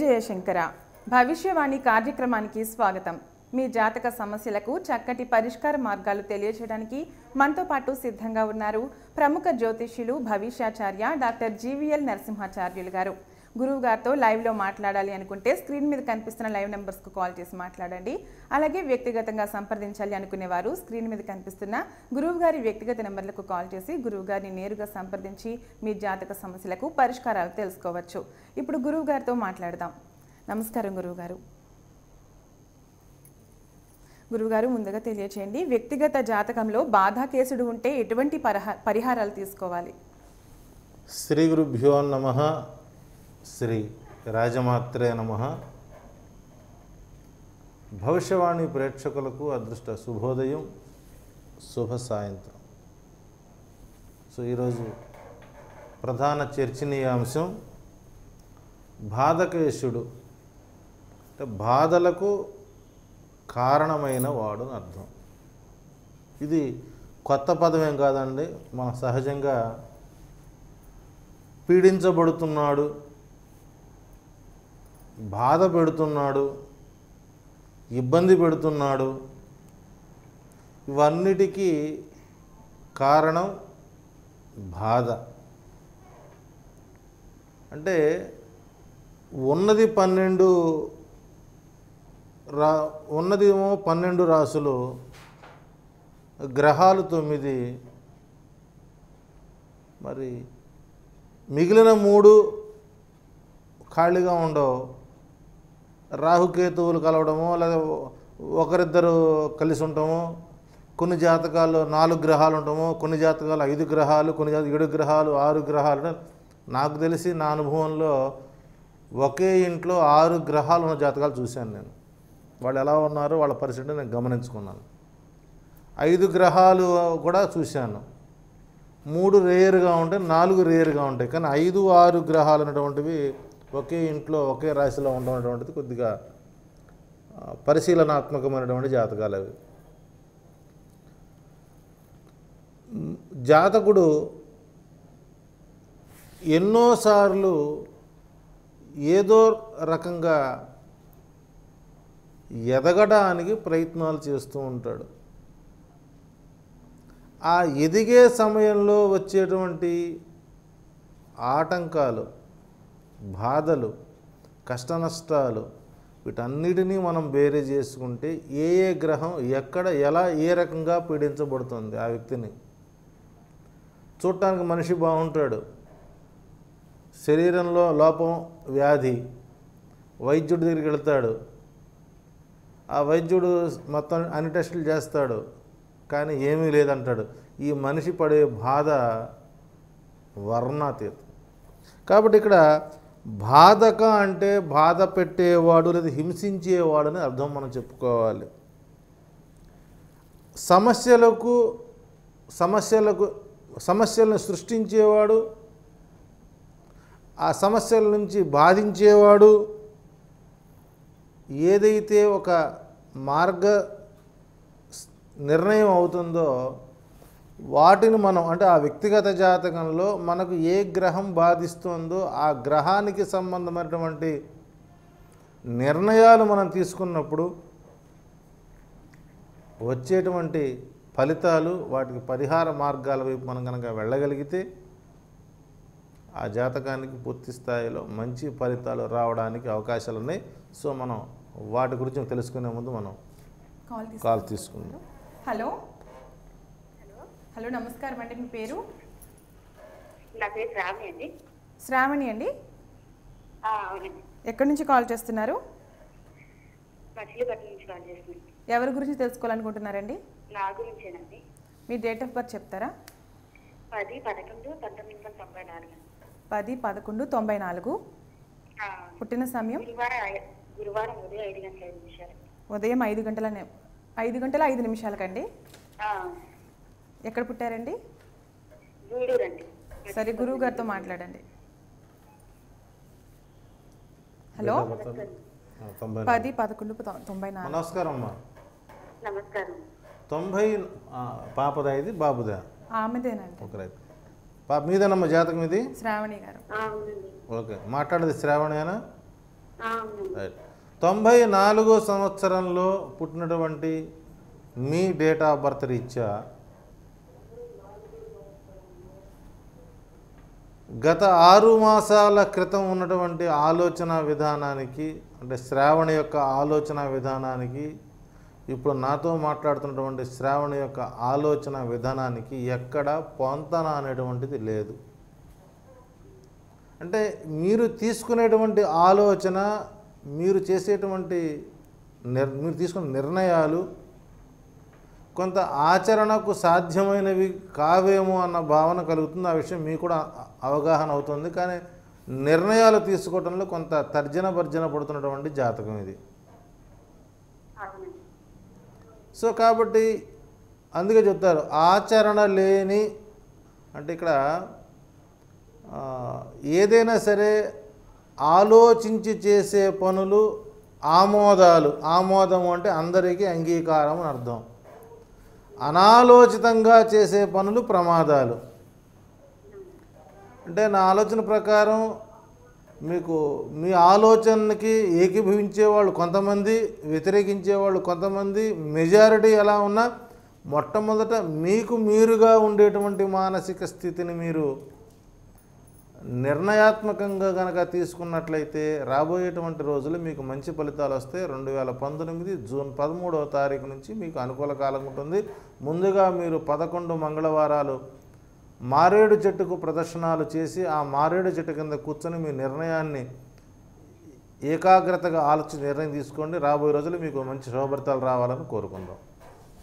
జయశంకర. భవిష్యవాణి కార్యక్రమానికి స్వాగతం. మీ జాతక సమస్యలకు చక్కటి పరిష్కార మార్గాలు తెలియజేయడానికి మనతో పాటు సిద్ధంగా ఉన్నారు ప్రముఖ జ్యోతిష్యులు భవిష్యాచార్య డాక్టర్ జీవీఎల్ నరసింహాచార్యులు గారు. గురువు గారితో లైవ్లో మాట్లాడాలి అనుకుంటే స్క్రీన్ మీద కనిపిస్తున్న లైవ్ నెంబర్స్కు కాల్ చేసి మాట్లాడండి. అలాగే వ్యక్తిగతంగా సంప్రదించాలి అనుకునేవారు స్క్రీన్ మీద కనిపిస్తున్న గురువు గారి వ్యక్తిగత నెంబర్లకు కాల్ చేసి గురువు గారిని నేరుగా సంప్రదించి మీ జాతక సమస్యలకు పరిష్కారాలు తెలుసుకోవచ్చు. ఇప్పుడు గురువు గారితో మాట్లాడదాం. నమస్కారం గురువు గారు. గురువుగారు ముందుగా తెలియచేయండి. వ్యక్తిగత జాతకంలో బాధా కేసుడు ఉంటే ఎటువంటి పరిహారాలు తీసుకోవాలి? శ్రీ గురుభ్యో నమ. శ్రీ రాజమాత్రే నమ. భవిష్యవాణి ప్రేక్షకులకు అదృష్ట శుభోదయం శుభ సాయంత్రం. సో ఈరోజు ప్రధాన చర్చనీయాంశం బాధకేశుడు. అంటే బాధలకు కారణమైన వాడు అని అర్థం. ఇది కొత్త పదమేం కాదండి. మన సహజంగా పీడించబడుతున్నాడు. బాధ పెడుతున్నాడు ఇబ్బంది పెడుతున్నాడు ఇవన్నిటికీ కారణం బాధ. అంటే ఉన్నది పన్నెండు రా ఉన్నదేమో పన్నెండు రాసులు గ్రహాలు తొమ్మిది మరి మిగిలిన మూడు ఖాళీగా ఉండవు. రాహుకేతువులు కలవడము లేదా ఒకరిద్దరు కలిసి ఉండటము కొన్ని జాతకాలు నాలుగు గ్రహాలు ఉండటము కొన్ని జాతకాలు ఐదు గ్రహాలు కొన్ని జాతకాలు ఏడు గ్రహాలు ఆరు గ్రహాలు నాకు తెలిసి నా అనుభవంలో ఒకే ఇంట్లో ఆరు గ్రహాలు ఉన్న జాతకాలు చూశాను నేను. వాళ్ళు ఎలా ఉన్నారో వాళ్ళ పరిస్థితి నేను గమనించుకున్నాను. ఐదు గ్రహాలు కూడా చూశాను. మూడు రేరుగా ఉంటాయి నాలుగు రేరుగా ఉంటాయి. కానీ ఐదు ఆరు గ్రహాలు అనేటువంటివి ఒకే ఇంట్లో ఒకే రాశిలో ఉండడం అనేటువంటిది కొద్దిగా పరిశీలనాత్మకమైనటువంటి జాతకాలు అవి. జాతకుడు ఎన్నోసార్లు ఏదో రకంగా ఎదగడానికి ప్రయత్నాలు చేస్తూ ఉంటాడు. ఆ ఎదిగే సమయంలో వచ్చేటువంటి ఆటంకాలు బాధలు కష్టనష్టాలు వీటన్నిటినీ మనం బేరే చేసుకుంటే ఏ ఏ గ్రహం ఎక్కడ ఎలా ఏ రకంగా పీడించబడుతుంది ఆ వ్యక్తిని? చూడటానికి మనిషి బాగుంటాడు. శరీరంలో లోపం వ్యాధి వైద్యుడి దగ్గరికి వెళ్తాడు. ఆ వైద్యుడు మొత్తం అన్ని టెస్టులు చేస్తాడు కానీ ఏమీ లేదంటాడు. ఈ మనిషి పడే బాధ వర్ణాతీతం. కాబట్టి ఇక్కడ బాధక అంటే బాధ పెట్టేవాడు లేదా హింసించేవాడు అని అర్థం మనం చెప్పుకోవాలి. సమస్యలకు సమస్యలకు సమస్యలను సృష్టించేవాడు ఆ సమస్యల నుంచి బాధించేవాడు ఏదైతే ఒక మార్గ నిర్ణయం అవుతుందో వాటిని మనం అంటే ఆ వ్యక్తిగత జాతకంలో మనకు ఏ గ్రహం బాధిస్తుందో ఆ గ్రహానికి సంబంధమైనటువంటి నిర్ణయాలు మనం తీసుకున్నప్పుడు వచ్చేటువంటి ఫలితాలు వాటికి పరిహార మార్గాల వైపు మనం కనుక వెళ్ళగలిగితే ఆ జాతకానికి పూర్తి స్థాయిలో మంచి ఫలితాలు రావడానికి అవకాశాలు ఉన్నాయి సో మనం వాటి గురించి తెలుసుకునే ముందు మనం కాల్ తీసు కాల్ తీసుకుందాం. హలో. హలో నమస్కారం అండి మీ పేరు? నా పేరు శ్రావణి అండి. శ్రావణి అండి? ఎక్కడి నుంచి కాల్ చేస్తున్నారు? ఎవరి గురించి తెలుసుకోవాలనుకుంటున్నారండి? నా గురించేనండి. మీ డేట్ ఆఫ్ బర్త్ చెప్తారా? పది పదకొండు పంతొమ్మిది వందల తొంభై నాలుగు. పది పదకొండు తొంభై నాలుగు. పుట్టిన సమయం? గురువారం ఉదయం ఐదు గంటల ఐదు నిమిషాలు. ఉదయం ఐదు గంటల ఐదు గంటల ఐదు నిమిషాలకండి. ఎక్కడ పుట్టారండి? సరే గురువు గారితో మాట్లాడండి. హలో? పది పదకొండు తొంభై నాలుగు. నమస్కారం అమ్మా. నమస్కారం. తొంభై ఆ, పాపదా ఇది బాబుదా? ఆమెదేనండి. రైట్. పాప మీదేనమ్మా జాతకం ఇది? శ్రావణి గారు. ఓకే. మాట్లాడేది శ్రావణేనా. రైట్. తొంభై నాలుగో సంవత్సరంలో పుట్టినటువంటి మీ డేట్ ఆఫ్ బర్త్ రీత్యా గత ఆరు మాసాల క్రితం ఉన్నటువంటి ఆలోచన విధానానికి అంటే శ్రావణ యొక్క ఆలోచన విధానానికి ఇప్పుడు నాతో మాట్లాడుతున్నటువంటి శ్రావణ యొక్క ఆలోచన విధానానికి ఎక్కడ పొంతన అనేటువంటిది లేదు. అంటే మీరు తీసుకునేటువంటి ఆలోచన మీరు చేసేటువంటి నిర్ మీరు తీసుకున్న నిర్ణయాలు కొంత ఆచరణకు సాధ్యమైనవి కావేమో అన్న భావన కలుగుతుంది. ఆ విషయం మీకు కూడా అవగాహన అవుతుంది. కానీ నిర్ణయాలు తీసుకోవడంలో కొంత తర్జన భర్జన పడుతున్నటువంటి జాతకం ఇది. సో కాబట్టి అందుకే చెప్తారు ఆచరణ లేని అంటే ఇక్కడ ఏదైనా సరే ఆలోచించి చేసే పనులు ఆమోదాలు. ఆమోదము అంటే అందరికీ అంగీకారం అని అర్థం. అనాలోచితంగా చేసే పనులు ప్రమాదాలు. అంటే నా ఆలోచన ప్రకారం మీకు మీ ఆలోచనకి ఏకీభవించే వాళ్ళు కొంతమంది వ్యతిరేకించే వాళ్ళు కొంతమంది మెజారిటీ ఎలా ఉన్నా మొట్టమొదట మీకు మీరుగా ఉండేటువంటి మానసిక స్థితిని మీరు నిర్ణయాత్మకంగా కనుక తీసుకున్నట్లయితే రాబోయేటువంటి రోజులు మీకు మంచి ఫలితాలు వస్తాయి. రెండు వేల పంతొమ్మిది జూన్ పదమూడవ తారీఖు నుంచి మీకు అనుకూల కాలం ఉంటుంది. ముందుగా మీరు పదకొండు మంగళవారాలు మారేడు చెట్టుకు ప్రదర్శనలు చేసి ఆ మారేడు చెట్టు కింద కూర్చొని మీ నిర్ణయాన్ని ఏకాగ్రతగా ఆలోచించి నిర్ణయం తీసుకోండి. రాబోయే రోజులు మీకు మంచి శుభభర్తాలు రావాలని కోరుకుందాం.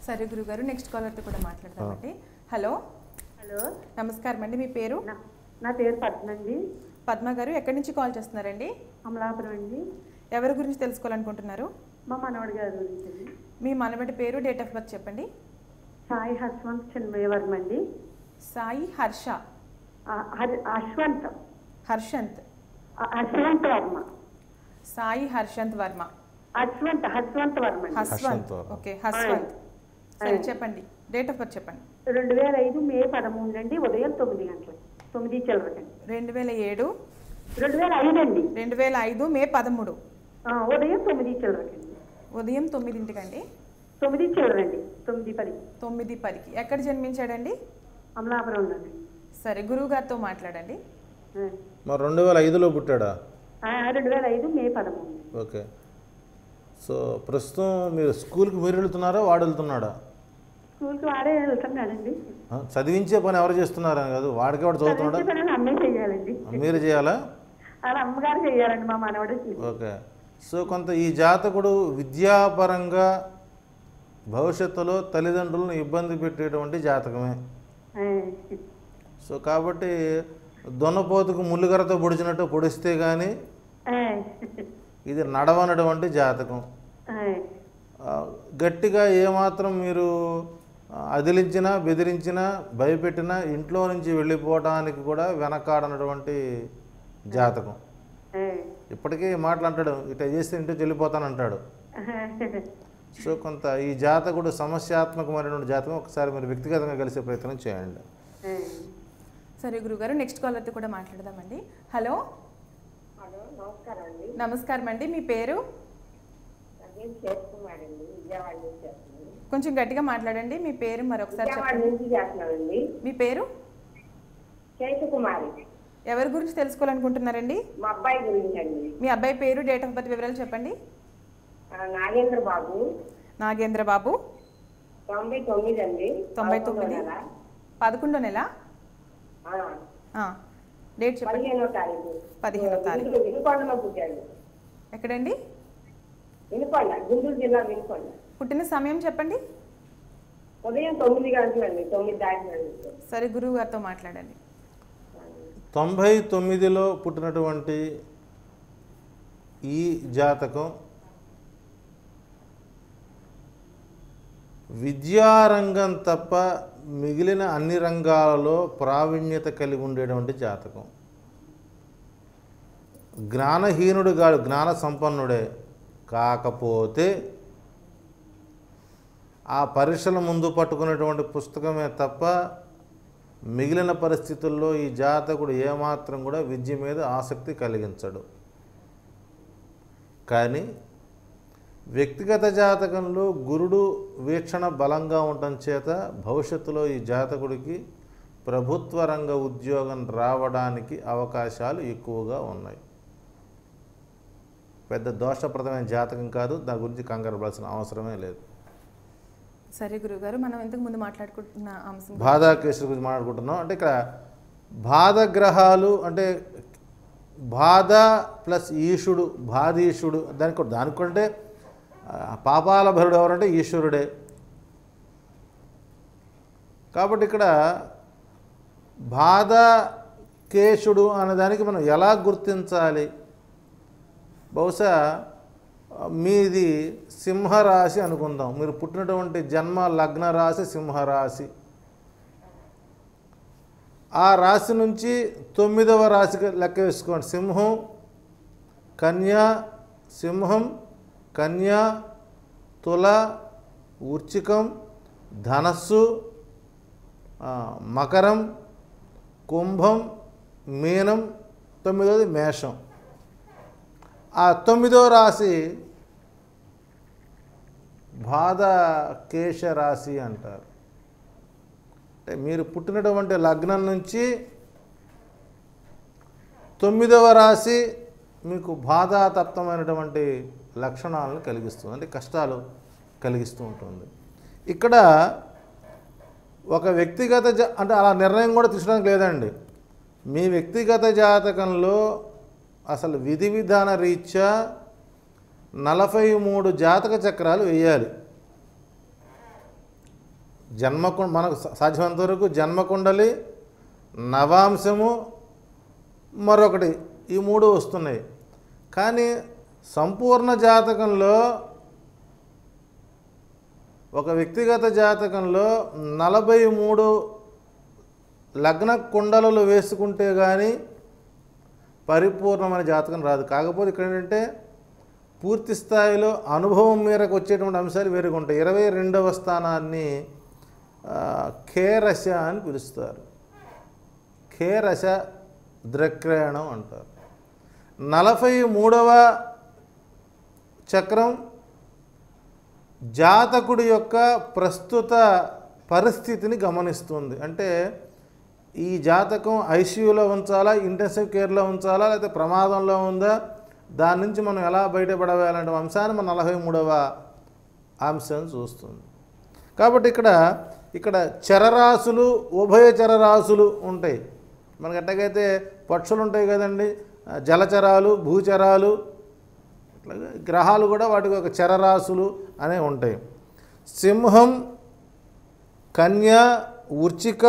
సరే గురుగారు నెక్స్ట్ కాలర్తో కూడా మాట్లాడదామండి. హలో. హలో. నమస్కారం అండి మీ పేరు? నా పేరు పద్మ అండి. పద్మ గారు ఎక్కడి నుంచి కాల్ చేస్తున్నారండి? అమలాపురం అండి. ఎవరి గురించి తెలుసుకోవాలనుకుంటున్నారు? మా మనవడి గారి గురించి మీ మనవడి పేరు డేట్ ఆఫ్ బర్త్ చెప్పండి. సాయి హస్వంత్ చిన్మయవర్మ అండి. సాయి హర్ష. హర్షంత్. అశ్వంత్ వర్మ. సాయి హర్షంత్ వర్మ. అశ్వంత్ హస్వంత్ వర్మ. హస్వంత్. హస్వంత్. ఓకే హస్వంత్. సరే. చెప్పండి. డేట్ ఆఫ్ బర్త్ చెప్పండి. రెండు వేల ఐదు మే పదమూడు అండి ఉదయం తొమ్మిది గంటలు తొమ్మిది చిల్లరకండి రెండు వేల ఏడు రెండు వేల ఐదు అండి రెండు వేల ఐదు మే పదమూడు. ఆ, ఉదయం తొమ్మిది చిల్లరకండి ఉదయం తొమ్మిదింటికండి? తొమ్మిది చిల్లరండి తొమ్మిది పది. తొమ్మిది పదికి. ఎక్కడ జన్మించాడండి? అమలాపురం సరే గురువు గారితో మాట్లాడండి. మరి రెండు వేల ఐదులో పుట్టాడా? ఆ, రెండు వేల ఐదు మే పదమూడు. ఓకే. సో ప్రస్తుతం మీరు స్కూల్కి మీరు వెళ్తున్నారా వాడు వెళ్తున్నాడా? స్కూల్కి వాడే వెళ్తున్నాడండి ఆ, చదివించే పని ఎవరు చేస్తున్నారని కాదు వాడికి వాడు చదువుతున్నాడా? అమ్మే మీరు చేయాలా? అమ్మగారు చెయ్యాలండి మా మనవడు ఓకే. సో కొంత ఈ జాతకుడు విద్యాపరంగా భవిష్యత్తులో తల్లిదండ్రులను ఇబ్బంది పెట్టేటువంటి జాతకమే. సో కాబట్టి దొన్నపోతుకు ముల్లుగరతో పొడిచినట్టు పొడిస్తే కానీ ఇది నడవనటువంటి జాతకం. గట్టిగా ఏమాత్రం మీరు అదిలించినా బెదిరించినా భయపెట్టినా ఇంట్లో నుంచి వెళ్ళిపోవడానికి కూడా వెనకాడనటువంటి జాతకం. ఇప్పటికీ మాటలు అంటాడు ఇట్లా చేస్తే ఇంటికి వెళ్ళిపోతానంటాడు. సో కొంత ఈ జాతకుడు సమస్యాత్మకమైనటువంటి జాతకం ఒకసారి మీరు వ్యక్తిగతంగా కలిసే ప్రయత్నం చేయండి. సరే గురుగారు నెక్స్ట్ కాలర్తో కూడా మాట్లాడదామండి. హలో? హలో నమస్కారం అండి. నమస్కారం అండి మీ పేరు? కొంచెం గట్టిగా మాట్లాడండి మీ పేరు మరొకసారి చెప్పండి. మీ పేరు? ఎవరి గురించి తెలుసుకోవాలనుకుంటున్నారండి? మా అబ్బాయి గురించి అండి. మీ అబ్బాయి పేరు డేట్ ఆఫ్ బర్త్ వివరాలు చెప్పండి. నాగేంద్ర బాబు. నాగేంద్ర బాబు. తొంభై తొమ్మిది అండి. తొంభై పదకొండో తొమ్మిది. నెల. పదకొండో నెల? డేట్ చెప్పండి. పదిహేనో తారీఖు. పదిహేనో తారీఖు. గుంటూరు వినుకొండలో పుట్టాడు. ఎక్కడండి? వినుకొండ గుంటూరు జిల్లా వినుకొండ. పుట్టిన సమయం చెప్పండి. ఉదయం తొమ్మిది గంటలు అండి తొమ్మిది దాటినండి. సరే గురువు గారితో మాట్లాడండి. తొంభై తొమ్మిదిలో పుట్టినటువంటి ఈ జాతకం విద్యారంగం తప్ప మిగిలిన అన్ని రంగాలలో ప్రావీణ్యత కలిగి ఉండేటువంటి జాతకం. జ్ఞానహీనుడు కాడు జ్ఞాన సంపన్నుడే కాకపోతే ఆ పరీక్షల ముందు పట్టుకునేటువంటి పుస్తకమే తప్ప మిగిలిన పరిస్థితుల్లో ఈ జాతకుడు ఏమాత్రం కూడా విద్య మీద ఆసక్తి కలిగించడు. కానీ వ్యక్తిగత జాతకంలో గురుడు వీక్షణ బలంగా ఉండటం చేత భవిష్యత్తులో ఈ జాతకుడికి ప్రభుత్వ రంగ ఉద్యోగం రావడానికి అవకాశాలు ఎక్కువగా ఉన్నాయి. పెద్ద దోషప్రదమైన జాతకం కాదు దాని గురించి కంగారు పడాల్సిన అవసరమే లేదు. సరే గురుగారు మనం ఇంతకు ముందు మాట్లాడుకుంటున్న అంశం బాధా కేసుల గురించి మాట్లాడుకుంటున్నాం. అంటే ఇక్కడ బాధ గ్రహాలు అంటే బాధ ప్లస్ ఈశుడు బాధీశుడు దానికి దానికంటే పాపాల భరుడు ఎవరంటే ఈశ్వరుడే. కాబట్టి ఇక్కడ బాధ కేశుడు అనే దానికి మనం ఎలా గుర్తించాలి? బహుశా మీది సింహరాశి అనుకుందాం. మీరు పుట్టినటువంటి జన్మ లగ్న రాశి సింహరాశి. ఆ రాశి నుంచి తొమ్మిదవ రాశికి లెక్క వేసుకోండి. సింహం కన్యా సింహం కన్యా తుల ఉర్చికం ధనస్సు మకరం కుంభం మీనం తొమ్మిదవది మేషం. ఆ తొమ్మిదో రాశి బాధ కేశ రాశి అంటారు. అంటే మీరు పుట్టినటువంటి లగ్నం నుంచి తొమ్మిదవ రాశి మీకు బాధాతప్తమైనటువంటి లక్షణాలను కలిగిస్తుంది అంటే కష్టాలు కలిగిస్తూ ఉంటుంది. ఇక్కడ ఒక వ్యక్తిగత జా అంటే అలా నిర్ణయం కూడా తీసుకోవడానికి లేదండి. మీ వ్యక్తిగత జాతకంలో అసలు విధి విధాన రీత్యా నలభై మూడు జాతక చక్రాలు వేయాలి. జన్మకు మనకు సా- సాధ్యమైనంత వరకు జన్మకుండలి నవాంశము మరొకటి ఈ మూడు వస్తున్నాయి. కానీ సంపూర్ణ జాతకంలో ఒక వ్యక్తిగత జాతకంలో నలభై మూడు లగ్న కుండలలో వేసుకుంటే కానీ పరిపూర్ణమైన జాతకం రాదు. కాకపోతే ఇక్కడ ఏంటంటే పూర్తి స్థాయిలో అనుభవం మేరకు వచ్చేటువంటి అంశాలు వేరుగా ఉంటాయి. ఇరవై రెండవ స్థానాన్ని ఆ, అని పిలుస్తారు. ఖేరస ద్రక్రయణం అంటారు. నలభై మూడవ చక్రం జాతకుడి యొక్క ప్రస్తుత పరిస్థితిని గమనిస్తుంది. అంటే ఈ జాతకం ఐసీయూలో ఉంచాలా ఇంటెన్సివ్ కేర్లో ఉంచాలా లేకపోతే ప్రమాదంలో ఉందా? దాని నుంచి మనం ఎలా బయటపడవేయాలంటే అంశాన్ని మన నలభై మూడవ అంశం చూస్తుంది. కాబట్టి ఇక్కడ ఇక్కడ చరరాశులు ఉభయ చరరాశులు ఉంటాయి. మనకి ఎట్టగైతే పక్షులు ఉంటాయి కదండి జలచరాలు భూచరాలు అట్లాగే గ్రహాలు కూడా వాటికి ఒక చరరాశులు అనే ఉంటాయి. సింహం కన్య ఉర్చిక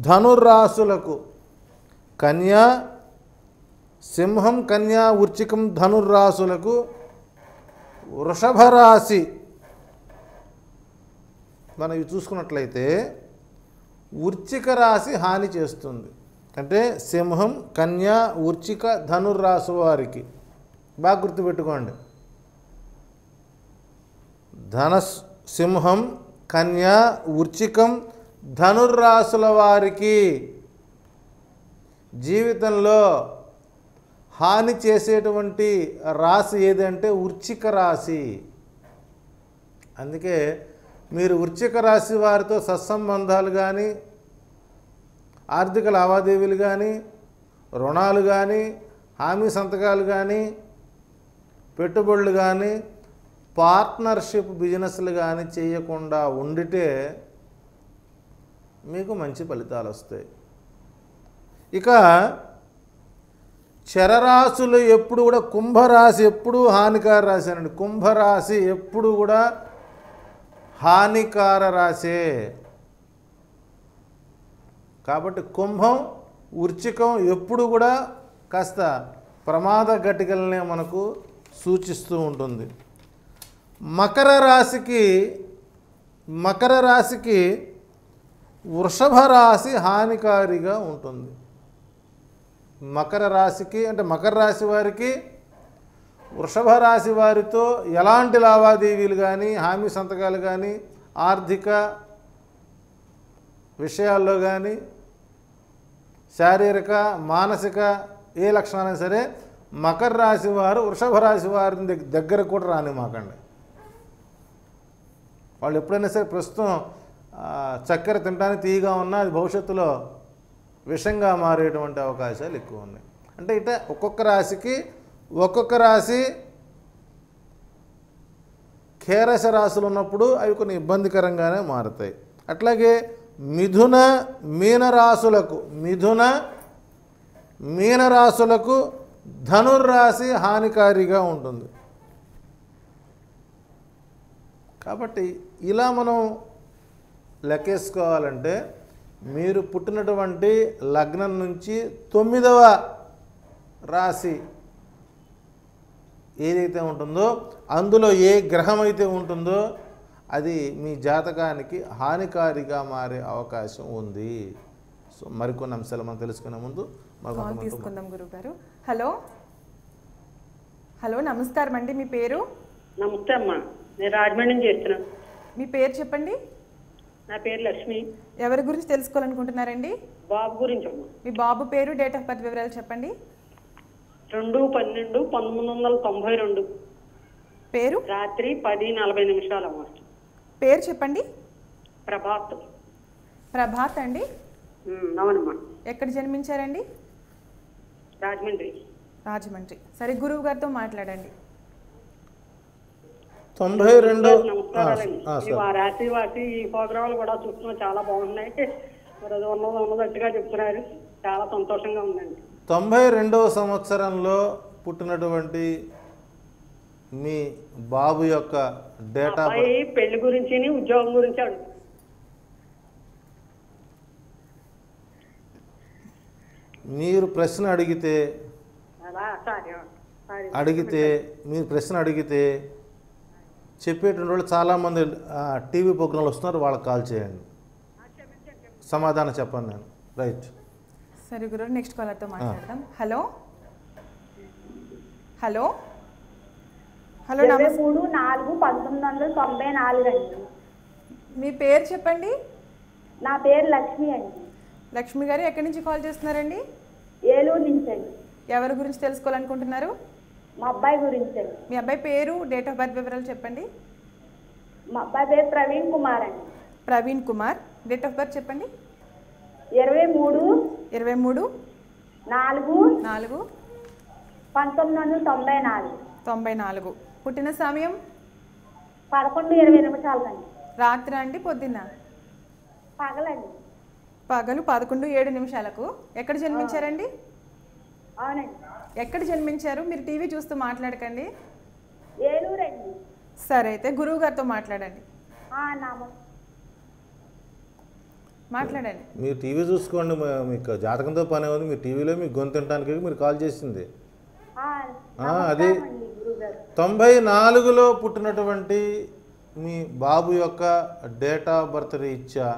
ధనుర్రాశులకు. కన్య సింహం కన్య ఉర్చికం ధనుర్రాశులకు వృషభ రాశి మనం ఇవి చూసుకున్నట్లయితే ఉర్చిక రాశి హాని చేస్తుంది. అంటే సింహం కన్య ఉర్చిక ధనుర్రాశి వారికి. బాగా గుర్తుపెట్టుకోండి. ధనస్ సింహం కన్య వృచ్చికం ధనుర్రాసుల వారికి జీవితంలో హాని చేసేటువంటి రాశి ఏదంటే వృచ్చిక రాశి. అందుకే మీరు వృచ్చిక రాశి వారితో సత్సంబంధాలు కానీ ఆర్థిక లావాదేవీలు కానీ రుణాలు కానీ హామీ సంతకాలు కానీ పెట్టుబడులు కానీ పార్ట్నర్షిప్ బిజినెస్లు కానీ చేయకుండా ఉండితే మీకు మంచి ఫలితాలు వస్తాయి. ఇక చరరాశులు ఎప్పుడు కూడా కుంభరాశి ఎప్పుడు హానికార రాశి అనండి. కుంభరాశి ఎప్పుడు కూడా హానికార రాశే. కాబట్టి కుంభం వృచ్చికం ఎప్పుడు కూడా కాస్త ప్రమాద ఘటికలనే మనకు సూచిస్తూ ఉంటుంది. మకర రాశికి మకర రాశికి వృషభ రాశి హానికారిగా ఉంటుంది. మకర రాశికి అంటే మకర రాశి వారికి వృషభ రాశి వారితో ఎలాంటి లావాదేవీలు కానీ హామీ సంతకాలు కానీ ఆర్థిక విషయాల్లో కానీ శారీరక మానసిక ఏ లక్షణాలైనా సరే మకర రాశి వారు వృషభ రాశి వారి దగ్గర కూడా రాని మాకండి. వాళ్ళు ఎప్పుడైనా సరే ప్రస్తుతం చక్కెర తినడానికి తీయగా ఉన్నా అది భవిష్యత్తులో విషంగా మారేటువంటి అవకాశాలు ఎక్కువ ఉన్నాయి. అంటే ఇట ఒక్కొక్క రాశికి ఒక్కొక్క రాశి కేరస రాశులు ఉన్నప్పుడు అవి కొన్ని ఇబ్బందికరంగానే మారుతాయి. అట్లాగే మిథున మీనరాశులకు మిథున మీనరాశులకు ధనుర్రాశి హానికారిగా ఉంటుంది. కాబట్టి ఇలా మనం లెక్కేసుకోవాలంటే మీరు పుట్టినటువంటి లగ్నం నుంచి తొమ్మిదవ రాశి ఏదైతే ఉంటుందో అందులో ఏ గ్రహం అయితే ఉంటుందో అది మీ జాతకానికి హానికారిగా మారే అవకాశం ఉంది. సో మరికొన్ని అంశాలు మనం తెలుసుకునే ముందు తీసుకుందాం గురుగారు. హలో. హలో నమస్కారం అండి. మీ పేరు? నమస్తే అమ్మా. నేను రాజమండ్రి నుంచి చేస్తున్నాను మీ పేరు చెప్పండి? నా పేరు లక్ష్మి. ఎవరి గురించి తెలుసుకోవాలనుకుంటున్నారండి? బాబు గురించి అమ్మా. మీ బాబు పేరు డేట్ ఆఫ్ బర్త్ వివరాలు చెప్పండి. రెండు పన్నెండు పంతొమ్మిది వందల తొంభై రెండు. పేరు? రాత్రి పది నలభై నిమిషాలు అమ్మా. పేరు చెప్పండి. ప్రభాత్. ప్రభాత్ అండి. ఉమ్, అవునమ్మా. ఎక్కడ జన్మించారండి? రాజమండ్రి. రాజమండ్రి. సరే గురువు గారితో మాట్లాడండి. తొంభై రెండు నమస్కారాలండి. ఆ, ఈ వా- రాశి వాసి ఈ ప్రోగ్రాంలు కూడా చూస్తున్నాం. చాలా బాగున్నాయి. ఉన్నది ఉన్నదట్టుగా చెప్తున్నారు. చాలా సంతోషంగా ఉందండి. తొంభై రెండవ సంవత్సరంలో పుట్టినటువంటి మీ బాబు యొక్క డేట్ పెళ్ళి గురించి ఉద్యోగం గురించి అడుగు మీరు ప్రశ్న అడిగితే అడిగితే మీరు ప్రశ్న అడిగితే చెప్పేటువంటి వాళ్ళు చాలామంది టీవీ ప్రోగ్రాంలు వస్తున్నారు వాళ్ళకి కాల్ చేయండి. సమాధానం చెప్పండి నేను. రైట్. సరే గురువు నెక్స్ట్ కాలర్తో మాట్లాడదాం. హలో? హలో? హలో మూడు నాలుగు పంతొమ్మిది వందల తొంభై నాలుగు అండి. మీ పేరు చెప్పండి. నా పేరు లక్ష్మి అండి. లక్ష్మి గారు ఎక్కడి నుంచి కాల్ చేస్తున్నారండి? ఏలూరు నుంచి అండి ఎవరి గురించి తెలుసుకోవాలనుకుంటున్నారు? మా అబ్బాయి గురించి. అండి మీ అబ్బాయి పేరు డేట్ ఆఫ్ బర్త్ వివరాలు చెప్పండి. మా అబ్బాయి పేరు ప్రవీణ్ కుమార్ అండి. Praveen Kumar. Date of birth చెప్పండి. ఇరవై మూడు ఇరవై మూడు నాలుగు నాలుగు పంతొమ్మిది వందల తొంభై నాలుగు. తొంభై నాలుగు. పుట్టిన సమయం? పదకొండు ఇరవై నిమిషాలకండి రాత్రి అండి. పొద్దున్న? పగలండి. పగలు పదకొండు ఏడు నిమిషాలకు. ఎక్కడ జన్మించారండి? ఎక్కడ జన్మించారు? మీరు టీవీ చూస్తూ మాట్లాడకండి. ఏలూరు అండి సరే అయితే గురువు గారితో మాట్లాడండి. ఆ, నమ. మాట్లాడండి. మీరు టీవీ చూసుకోండి మీకు జాతకంతో పని ఉంది మీ టీవీలో మీకు గొంతు తినడానికి మీరు కాల్ చేసింది. ఆ, ఆ, అది తొంభై నాలుగులో పుట్టినటువంటి మీ బాబు యొక్క డేట్ ఆఫ్ బర్త్ రీత్యా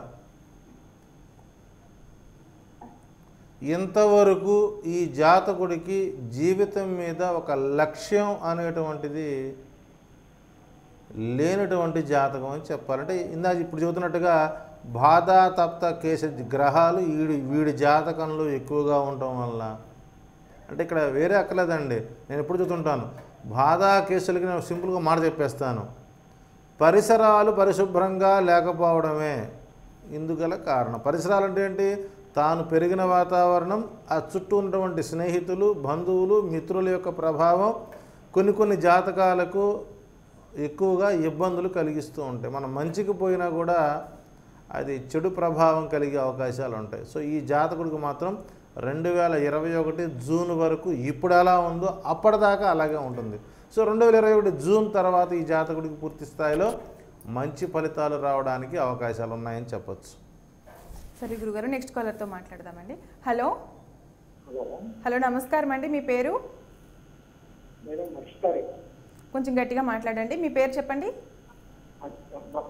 ఇంతవరకు ఈ జాతకుడికి జీవితం మీద ఒక లక్ష్యం అనేటువంటిది లేనటువంటి జాతకం అని చెప్పాలంటే ఇందాక ఇప్పుడు చెబుతున్నట్టుగా బాధా తప్త కేస గ్రహాలు వీడి వీడి జాతకంలో ఎక్కువగా ఉండటం వల్ల అంటే ఇక్కడ వేరే అక్కర్లేదండి. నేను ఎప్పుడు చూస్తుంటాను బాధా కేసులకి నేను సింపుల్గా మాట చెప్పేస్తాను. పరిసరాలు పరిశుభ్రంగా లేకపోవడమే ఇందుగల కారణం. పరిసరాలు అంటే ఏంటి? తాను పెరిగిన వాతావరణం ఆ చుట్టూ ఉన్నటువంటి స్నేహితులు బంధువులు మిత్రుల యొక్క ప్రభావం కొన్ని కొన్ని జాతకాలకు ఎక్కువగా ఇబ్బందులు కలిగిస్తూ ఉంటాయి. మనం మంచికి పోయినా కూడా అది చెడు ప్రభావం కలిగే అవకాశాలు ఉంటాయి. సో ఈ జాతకుడికి మాత్రం రెండు వేల ఇరవై ఒకటి జూన్ వరకు ఇప్పుడు ఎలా ఉందో అప్పటిదాకా అలాగే ఉంటుంది. సో రెండు వేల ఇరవై ఒకటి జూన్ తర్వాత ఈ జాతకుడికి పూర్తి స్థాయిలో మంచి ఫలితాలు రావడానికి అవకాశాలు ఉన్నాయని చెప్పొచ్చు. సరే గురుగారు నెక్స్ట్ కాలర్తో మాట్లాడదామండి. హలో? హలో. నమస్కారం అండి. మీ పేరు? కొంచెం గట్టిగా మాట్లాడండి. మీ పేరు చెప్పండి. మా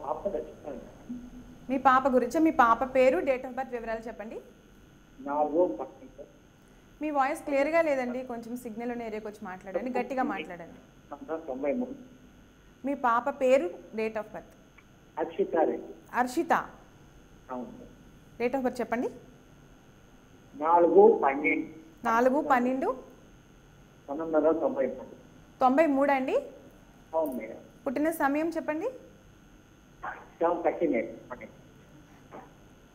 పాప గురించి మీ పాప పేరు డేట్ ఆఫ్ బర్త్ వివరాలు చెప్పండి. మీ వాయిస్ క్లియర్గా లేదండి. కొంచెం సిగ్నల్ ఉన్న ఏరియాకి వచ్చి మాట్లాడండి. గట్టిగా మాట్లాడండి. మీ పాప పేరు డేట్ ఆఫ్ బర్త్ అర్షిత. అవును. డేట్ ఆఫ్ బర్త్ చెప్పండి. నాలుగు పన్నెండు. నాలుగు పన్నెండు. తొంభై మూడు. అండి. పుట్టిన సమయం చెప్పండి.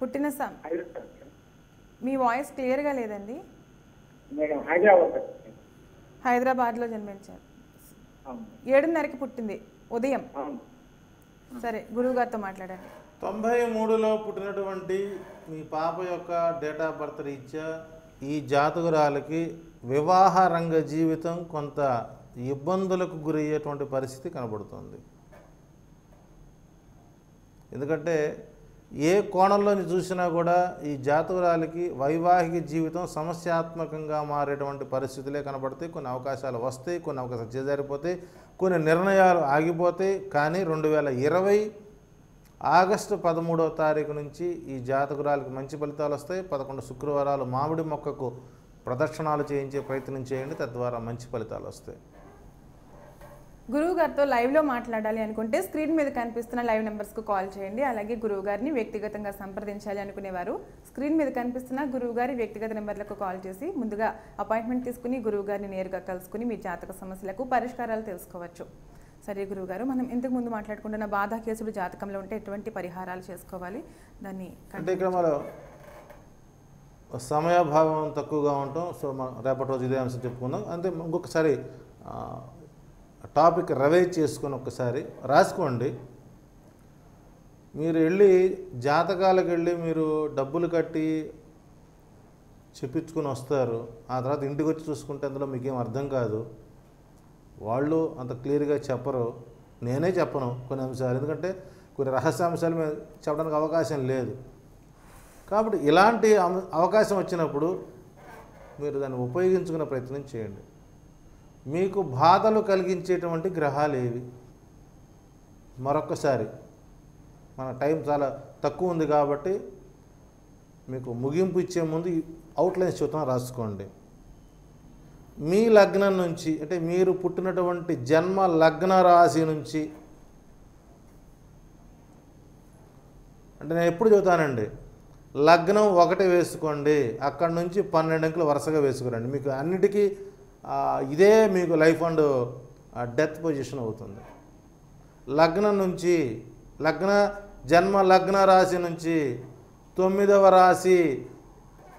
పుట్టిన మీ వాయిస్ క్లియర్గా లేదండి. హైదరాబాద్లో జన్మించారు. ఏడున్నరకి పుట్టింది. ఉదయం. సరే గురువుగారితో మాట్లాడండి. తొంభై మూడులో పుట్టినటువంటి మీ పాప యొక్క డేట్ ఆఫ్ బర్త్ రీత్యా ఈ జాతకురాలకి వివాహ రంగ జీవితం కొంత ఇబ్బందులకు గురయ్యేటువంటి పరిస్థితి కనబడుతుంది. ఎందుకంటే ఏ కోణంలోని చూసినా కూడా ఈ జాతకురాలికి వైవాహిక జీవితం సమస్యాత్మకంగా మారేటువంటి పరిస్థితులే కనబడతాయి. కొన్ని అవకాశాలు వస్తాయి కొన్ని అవకాశాలు చేజారిపోతాయి కొన్ని నిర్ణయాలు ఆగిపోతాయి. కానీ రెండు వేల ఇరవై ఆగస్టు పదమూడవ తారీఖు నుంచి ఈ జాతకురాలకు మంచి ఫలితాలు వస్తాయి. పదకొండు శుక్రవారాలు మామిడి మొక్కకు ప్రదక్షిణాలు చేయించే ప్రయత్నం చేయండి. తద్వారా మంచి ఫలితాలు వస్తాయి. గురువు గారితో లైవ్లో మాట్లాడాలి అనుకుంటే స్క్రీన్ మీద కనిపిస్తున్న లైవ్ నెంబర్స్కు కాల్ చేయండి. అలాగే గురువు గారిని వ్యక్తిగతంగా సంప్రదించాలి అనుకునేవారు. స్క్రీన్ మీద కనిపిస్తున్న గురువు గారి వ్యక్తిగత నెంబర్లకు కాల్ చేసి ముందుగా అపాయింట్మెంట్ తీసుకుని గురువు గారిని నేరుగా కలుసుకుని మీ జాతక సమస్యలకు పరిష్కారాలు తెలుసుకోవచ్చు. సరే గురువు గారు మనం ఇంతకు ముందు మాట్లాడుకుంటున్న బాధా కేసులు జాతకంలో ఉంటే ఎటువంటి పరిహారాలు చేసుకోవాలి? దాన్ని అంటే ఇక్కడ మనం సమయాభావం తక్కువగా ఉంటాం సో మనం రేపటి రోజు ఇదే అంశం చెప్పుకుందాం. అంతే ఇంకొకసారి టాపిక్ రివైజ్ చేసుకొని ఒకసారి రాసుకోండి. మీరు వెళ్ళి జాతకాలకు వెళ్ళి మీరు డబ్బులు కట్టి చెప్పించుకొని వస్తారు. ఆ తర్వాత ఇంటికి వచ్చి చూసుకుంటే అందులో మీకేం అర్థం కాదు. వాళ్ళు అంత క్లియర్గా చెప్పరు. నేనే చెప్పను కొన్ని అంశాలు. ఎందుకంటే కొన్ని రహస్యాంశాలు మేము చెప్పడానికి అవకాశం లేదు. కాబట్టి ఇలాంటి అవ- అవకాశం వచ్చినప్పుడు మీరు దాన్ని ఉపయోగించుకునే ప్రయత్నం చేయండి. మీకు బాధలు కలిగించేటువంటి గ్రహాలు ఏవి? మరొకసారి మన టైం చాలా తక్కువ ఉంది కాబట్టి మీకు ముగింపు ఇచ్చే ముందు అవుట్లైన్స్ చూద్దాం రాసుకోండి. మీ లగ్నం నుంచి అంటే మీరు పుట్టినటువంటి జన్మ లగ్న రాశి నుంచి అంటే నేను ఎప్పుడు చెబుతానండి లగ్నం ఒకటి వేసుకోండి అక్కడి నుంచి పన్నెండు అంకెలు వరుసగా వేసుకురండి. మీకు అన్నిటికీ ఇదే మీకు లైఫ్ అండ్ డెత్ పొజిషన్ అవుతుంది. లగ్నం నుంచి లగ్న జన్మ లగ్న రాశి నుంచి తొమ్మిదవ రాశి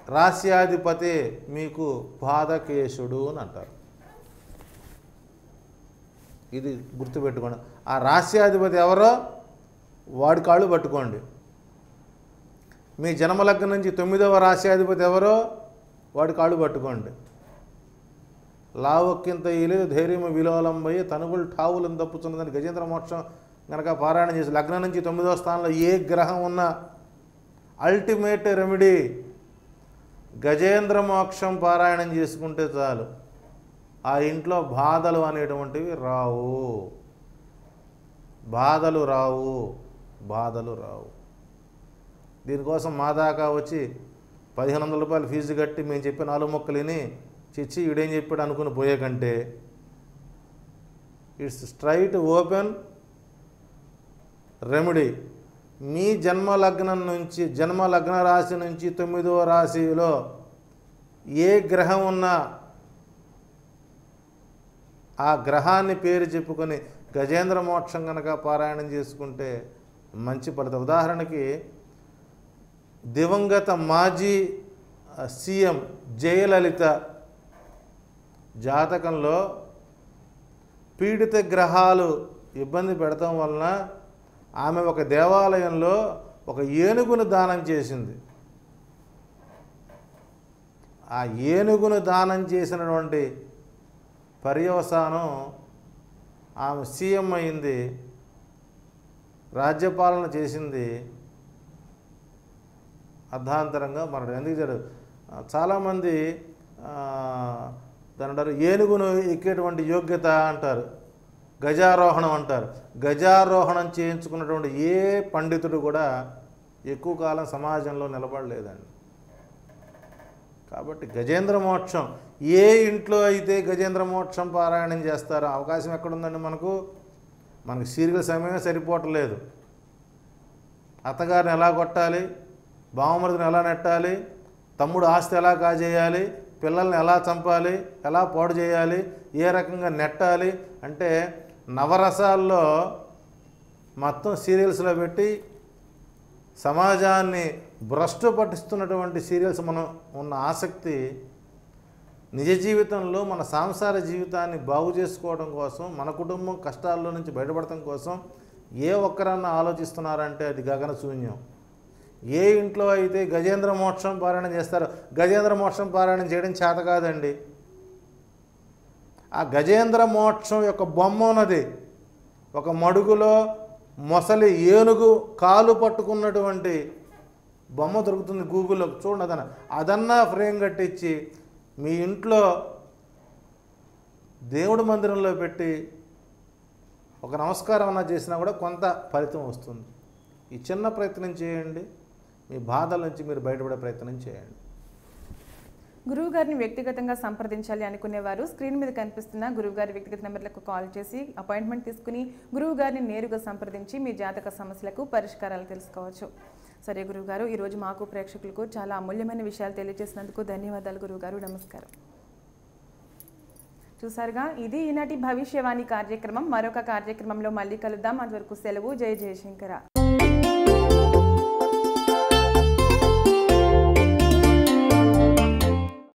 రాశ్యాధిపతి మీకు బాధకేశుడు అని అంటారు. ఇది గుర్తుపెట్టుకోండి. ఆ రాశ్యాధిపతి ఎవరో? వాడి కాళ్ళు పట్టుకోండి. మీ జన్మలగ్నం నుంచి తొమ్మిదవ రాశ్యాధిపతి ఎవరో? వాడి కాళ్ళు పట్టుకోండి. లావక్కింత ఇలు ధైర్యము విలోలంబయ్యి తనుగులు ఠావులను తప్పుతున్నదని గజేంద్ర మోక్షం గనక పారాయణ చేసి లగ్నం నుంచి తొమ్మిదవ స్థానంలో ఏ గ్రహం ఉన్నా అల్టిమేట్ రెమెడీ గజేంద్ర మోక్షం పారాయణం చేసుకుంటే చాలు. ఆ ఇంట్లో బాధలు అనేటువంటివి రావు. బాధలు రావు. బాధలు రావు. దీనికోసం మా దాకా వచ్చి పదిహేను వందల రూపాయలు ఫీజు కట్టి మేము చెప్పిన నాలుగు మొక్కలు విని చిచ్చి ఈడేం చెప్పాడు అనుకుని పోయే కంటే ఇట్స్ స్ట్రైట్ ఓపెన్ రెమెడీ. మీ జన్మ లగ్నం నుంచి జన్మ లగ్న రాశి నుంచి తొమ్మిదవ రాశిలో ఏ గ్రహం ఉన్నా ఆ గ్రహాన్ని పేరు చెప్పుకొని గజేంద్ర మోక్షం కనుక పారాయణం చేసుకుంటే మంచి ఫలితం. ఉదాహరణకి దివంగత మాజీ సీఎం జయలలిత జాతకంలో పీడిత గ్రహాలు ఇబ్బంది పెడతాం వలన ఆమె ఒక దేవాలయంలో ఒక ఏనుగును దానం చేసింది. ఆ ఏనుగును దానం చేసినటువంటి పర్యవసానం ఆమె సీఎం అయింది రాజ్యపాలన చేసింది అర్ధాంతరంగా మరణం. ఎందుకు జరగదు చాలామంది దాని అంటారు ఏనుగును ఎక్కేటువంటి యోగ్యత అంటారు. గజారోహణం అంటారు. గజారోహణం చేయించుకున్నటువంటి ఏ పండితుడు కూడా ఎక్కువ కాలం సమాజంలో నిలబడలేదండి. కాబట్టి గజేంద్ర మోక్షం ఏ ఇంట్లో అయితే గజేంద్ర మోక్షం పారాయణం చేస్తారో అవకాశం ఎక్కడుందండి మనకు? మనకు సీరియల్ సమయం సరిపోవట్లేదు. అత్తగారిని ఎలా కొట్టాలి? బావమరిదిని ఎలా నెట్టాలి? తమ్ముడు ఆస్తి ఎలా కాజేయాలి? పిల్లల్ని ఎలా చంపాలి? ఎలా పాడు చేయాలి? ఏ రకంగా నెట్టాలి? అంటే నవరసాల్లో మొత్తం సీరియల్స్లో పెట్టి సమాజాన్ని భ్రష్టు పట్టిస్తున్నటువంటి సీరియల్స్ మనం ఉన్న ఆసక్తి నిజ జీవితంలో మన సాంసార జీవితాన్ని బాగు చేసుకోవడం కోసం మన కుటుంబం కష్టాల్లో నుంచి బయటపడటం కోసం ఏ ఒక్కరన్నా ఆలోచిస్తున్నారంటే అది గగన శూన్యం. ఏ ఇంట్లో అయితే గజేంద్ర మోక్షం పారాయణ చేస్తారో గజేంద్ర మోక్షం పారాయణం చేయడం చేత కాదండి. ఆ గజేంద్ర మోక్షం యొక్క బొమ్మ ఉన్నది. ఒక మడుగులో మొసలి ఏనుగు కాలు పట్టుకున్నటువంటి బొమ్మ దొరుకుతుంది గూగుల్లో చూడండి అదన. అదన్నా ఫ్రేమ్ కట్టించి మీ ఇంట్లో దేవుడి మందిరంలో పెట్టి ఒక నమస్కారం అన్నా చేసినా కూడా కొంత ఫలితం వస్తుంది. ఈ చిన్న ప్రయత్నం చేయండి. మీ బాధల నుంచి మీరు బయటపడే ప్రయత్నం చేయండి. గురువుగారిని వ్యక్తిగతంగా సంప్రదించాలి అనుకునేవారు. స్క్రీన్ మీద కనిపిస్తున్న గురువుగారి వ్యక్తిగత నెంబర్లకు కాల్ చేసి అపాయింట్మెంట్ తీసుకుని గురువు గారిని నేరుగా సంప్రదించి మీ జాతక సమస్యలకు పరిష్కారాలు తెలుసుకోవచ్చు. సరే గురువుగారు ఈరోజు మాకు ప్రేక్షకులకు చాలా అమూల్యమైన విషయాలు తెలియజేసినందుకు ధన్యవాదాలు గురువుగారు. నమస్కారం. చూసారుగా ఇది ఈనాటి భవిష్యవాణి కార్యక్రమం. మరొక కార్యక్రమంలో మళ్ళీ కలుద్దాం. అంతవరకు సెలవు. జయ జయశంకర.